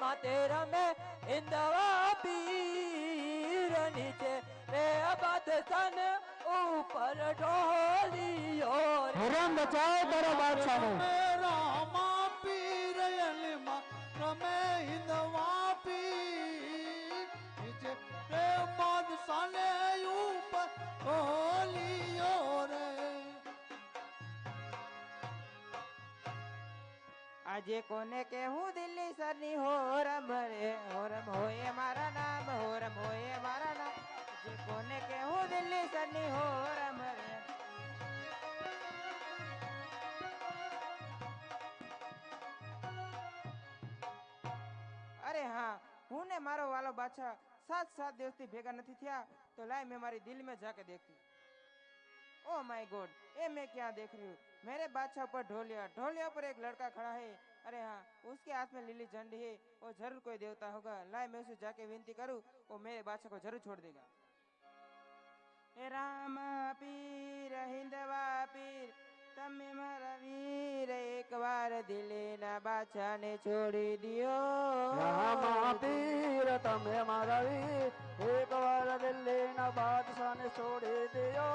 માતે રમે ઇન્દવા પીર નીચે રે બાદશાહ ઉપર ઢોલિયો હરામ બચાવ તારો બાદશાહનો રામા પીર અલમાં રમે ઇન્દવા પીર નીચે. રે બાદશાને ઉપર आज कोने के हूँ दिल्ली सरनी हो रम रे, हो रम हो ये मारा नाम, हो रम हो ये मारा नाम। आज कोने के हूँ दिल्ली सरनी हो रम रे। अरे हाँ हूँ ने मारो वालो बाचा सात सात दोस्ती भेगा नहीं थिया तो लाए मैं मारी दिल में जाके देखती। माय गॉड ये मैं क्या देख रही हूँ? मेरे बादशाह पर ढोलिया। ढोलिया पर एक लड़का खड़ा है। अरे हाँ उसके हाथ में लीली झंडी है। और ज़रूर कोई देवता होगा। लाए, मैं उसे जाके विनती करूँ, वो मेरे बादशाह को ज़रूर छोड़ देगा। राम पीर, हिंदवा पीर। તમે મારા વીર, એકવાર દિલેના બાદશાહને છોડી દો પીર, તમે મારા વીર એક વાર દિલ્હીના બાદશાહને છોડી દો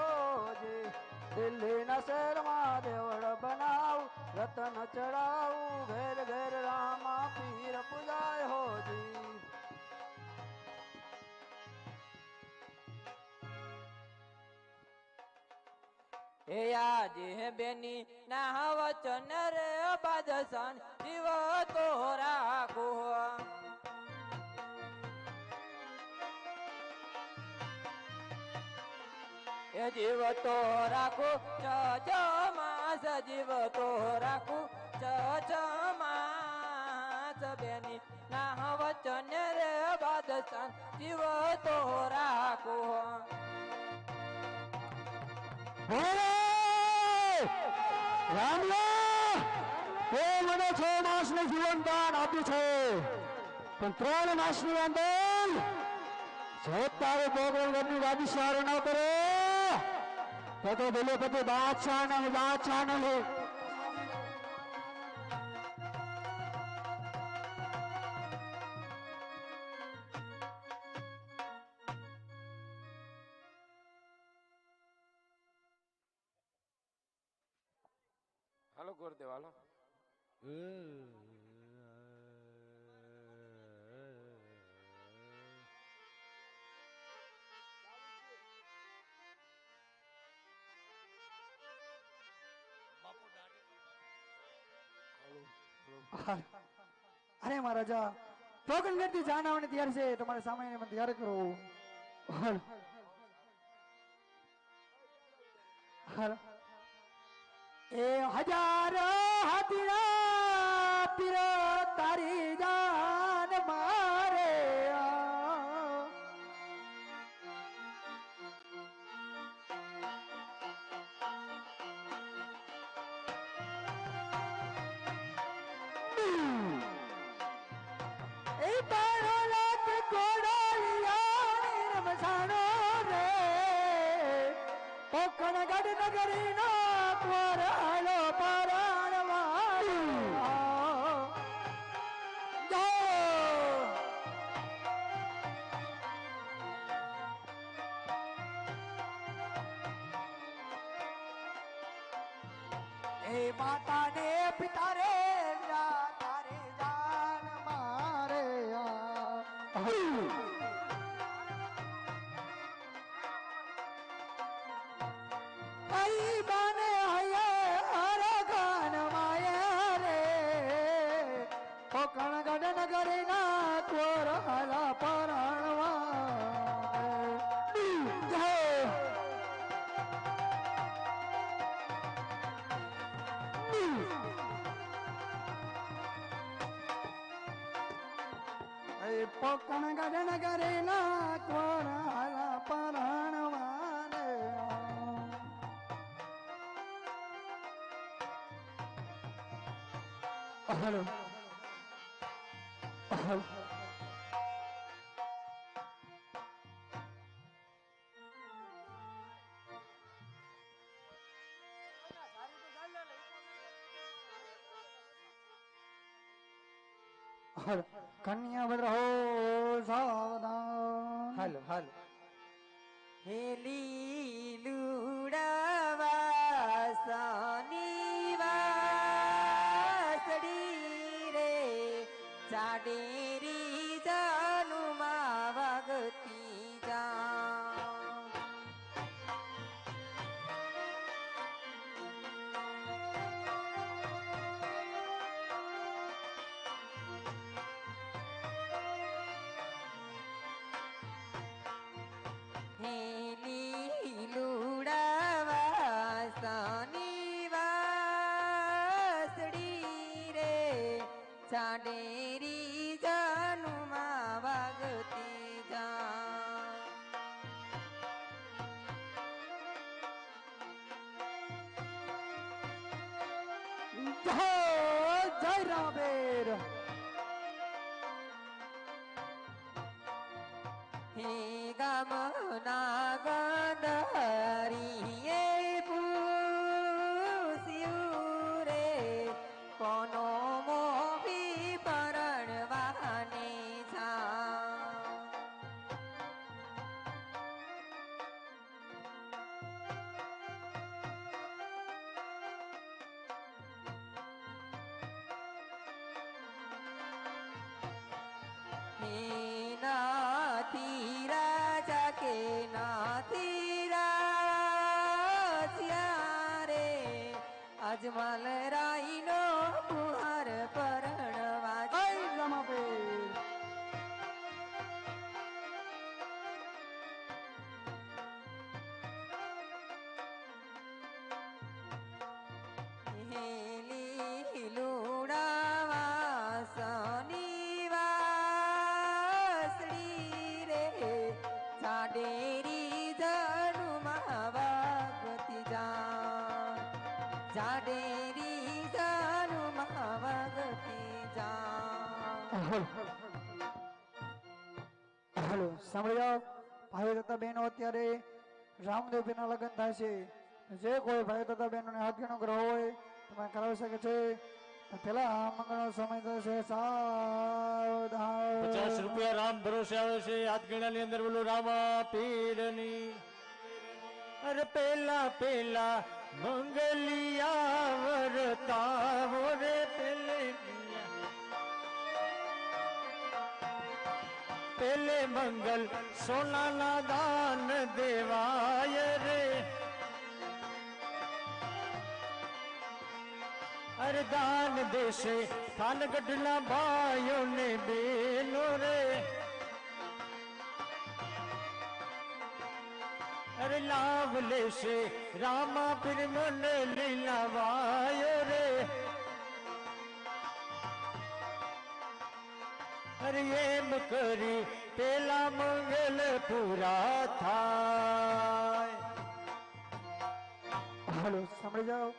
જી દિલ્હીના શહેરમાં દેવળ બનાવ, રતન ચડાવ, ઘેર ઘેર રામા પીર પૂજાય હોજી હે આજે બેની ના વચન રે બાદસન જીવ તો રાખો. એ જીવ તો રાખો ચ માસ જીવ તો રાખો. ચ માસ બેની ના વચન રે બાદસન જીવ તો રાખો. મને છ માસનું જીવન દાન આપ્યું છે. પણ ત્રણ માસની અંદર જો તારે પોગરણગઢની વાદી સારું ન કરે, તો તો દિલીપતિ બાદશાહ ને બાદશાહ ને હાલો ગુરુદેવ હાલો અરે મહારાજા ટોકન કરતી જાન આવવાની તૈયાર છે, તમારે સામે મને તૈયાર કરો હાલ. એ હજાર હાથીના એ માતા પોકણ ગઢ કરેલા કોર હલા પરાણવા રે હલો હલો કન્યા ભદ્ર હો સાવધાન. હાલો હાલો. હે હેલી લુડાવાસની વાસડી રે ચાડેરી જાનુમાં વાગતી જા જય રામેર હે কামনা અજમલ રાઈનો કુહાર પરણવા હેલી લુડાવાસની વાસળી રે જાડેરી જનુમાં વાગતી જા જાડેરી સાંભળી જાઓ ભાઈ તથા બહેનો, અત્યારે રામદેવ પીરના લગ્ન થાય છે. જે કોઈ ભાઈ તથા બહેનોને હાથ ગ્રહ હોય તમે કરાવી શકે છે. પેલા મંગળનો સમય થશે પચાસ રૂપિયા રામ ભરોસે આવે છે. હાથ ગણાની અંદર બોલો, રામા પીરની અરે પેલા પેલા મંગલિયા વરતા રે પેલે મંગલ સોનાના દાન દેવાય રે અરે દાન દેશે થાનગઢના ભાઈઓને બેનો રે અરે લાભ લેશે રામા પીર મને લીલા વાયો રે અરે એમ કરી પેલા મંગલ પૂરા થાય. હાલો સાંભળી જાઓ.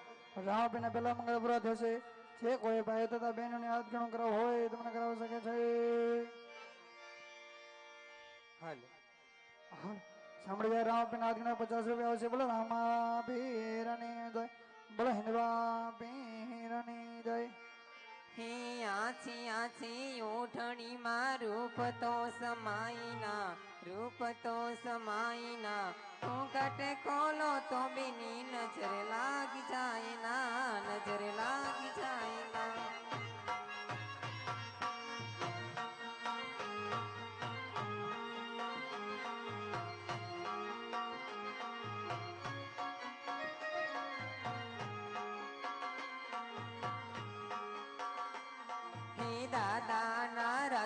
રામાપીરના પેલા મંગળ પૂરા થશે. જે કોઈ ભાઈ તથા બહેનોને હાથ ગણો કરાવ હોય તમને કરાવી શકે છે. હાલો. સાંભળી જાય રામાપીરના હાથ ગણા પચાસ રૂપિયા આવશે. બોલો રામા ભીરની જય બોલો હિન્દવા ભીરની જય હે આછી આછી ઓઠણીમાં રૂપ તો સમાઈના, રૂપ તો સમાઈના. ઘૂંઘટ ખોલો તો બેની નજર લાગી જાય ના, નજર લાગી જાય ના.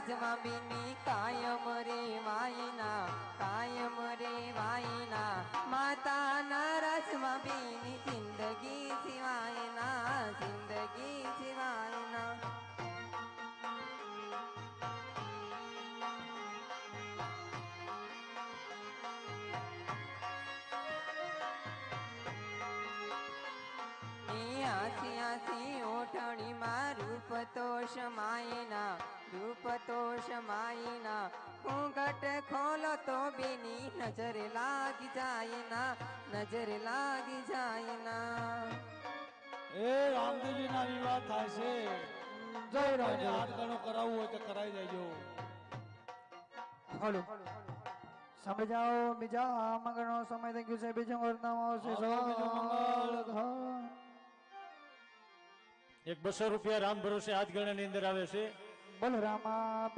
દાદાના રાજમાં બીની કાયમ રે વાયના કાયમ રે વાયના માતાના રાજમાં બીની જિંદગી સિવાયના જિંદગી સિવાયના આસી આસી ઓઠણી રૂપ તો શમાયના રૂપ તો શમાયના ઘૂંઘટ ખોલો તો બેની નજર લાગી જાય ના નજર લાગી જાય ના એ રામદેવજી ના વિવાહ થાય છે. જય રામ હાથ ગણો કરાવવું હોય તો કરાવી દેજો. હલો. સમજાવો બીજા બીજા મંગળનો સમય. થઈ ગયો છે બીજો વર્તનામ આવશે. મંગળ. એક બસો રૂપિયા રામ ભરોસે હાથ ગણાની અંદર આવે છે. બલરામા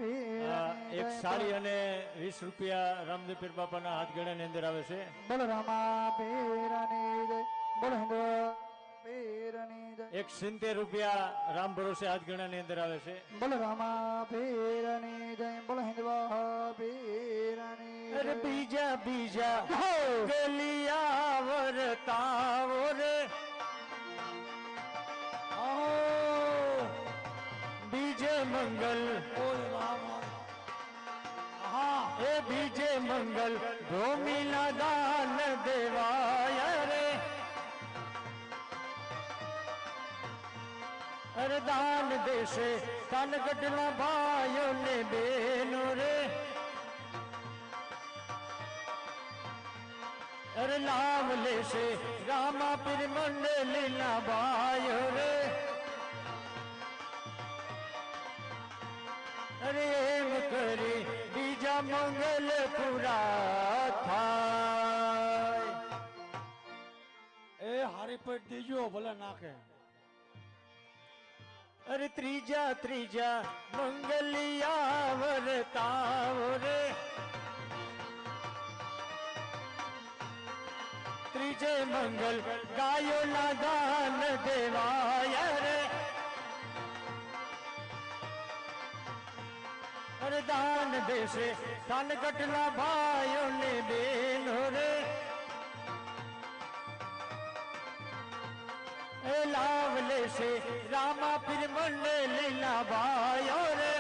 એક. સાડી અને વીસ રૂપિયા રામદેવ પીર બાપાના હાથ ગણાની અંદર આવે છે. એક સિત્તેર રૂપિયા રામ ભરોસે હાથ ગણાની અંદર આવે છે. બલરામા રામા પીરની જય બલહિંદવા પીરની બીજા બીજા ગલિયા વરતાવો. બીજે મંગલ ભૂમિના દાન દેવાય રે અરે દાન દેશે કાનગઢના ભાઈઓ ને બેનો રે અરે નામ લેશે રામાપીર મંડળીના ભાઈઓ રે અરે એમ કરી મંગલ પૂરા થાય એ હારી પેટ દીજો ભલે નાખે અરે ત્રીજા ત્રીજા મંગલિયા વરતાવ રે ત્રીજે મંગલ ગાયો ના દાન દેવાય અરે દાન દેશે દાન કટલા ભાઈઓ ને બેનો રે એ લાવ લેશે રામા પીર લીલા ભાઈઓ રે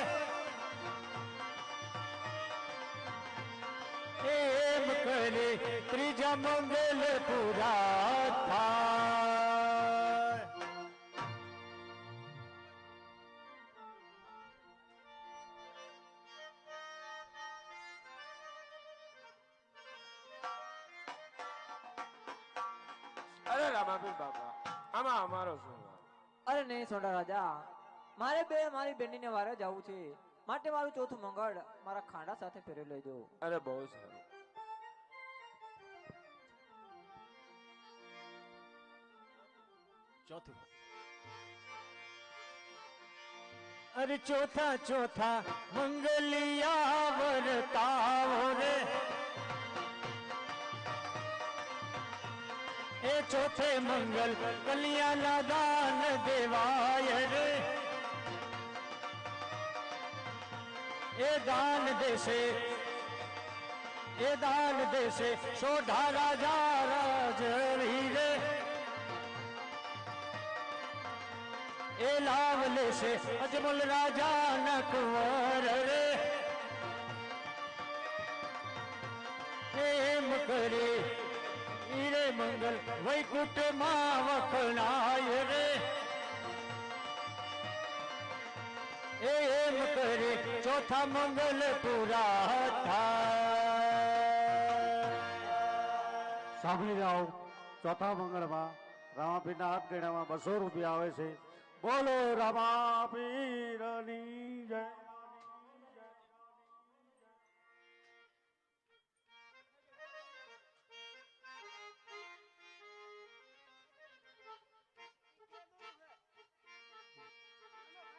એમ કરે ત્રીજા મંગલ પૂરા અરે રામાપીર બાપા આમાં અમારો શું અરે નહીં સોડા રાજા મારે બે મારી બેનીને વારે જવું છે. માટે મારું ચોથું મંગળ મારા ખાંડા સાથે ફેરવી લેજો. અરે બહુ સારું. ચોથું અરે ચોથા ચોથા મંગલિયા વરતાવો. ચોથે મંગલ કલિયાના દાન દેવાય રે. એ દાન દેશે, એ દાન દેશે, સોઢા રાજા રાજવી રે. એ લાવ લેશે અજમલ રાજા ન કુંવર વૈકુંઠમાં વખણાય રે એમ કરે ચોથા મંગલ પૂરા સાંભળી જાઓ, ચોથા મંગળમાં રામાપીરના હાથ ગણામાં બસો રૂપિયા આવે છે. બોલો રામાપીરની જય.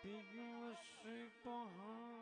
Big Music behind.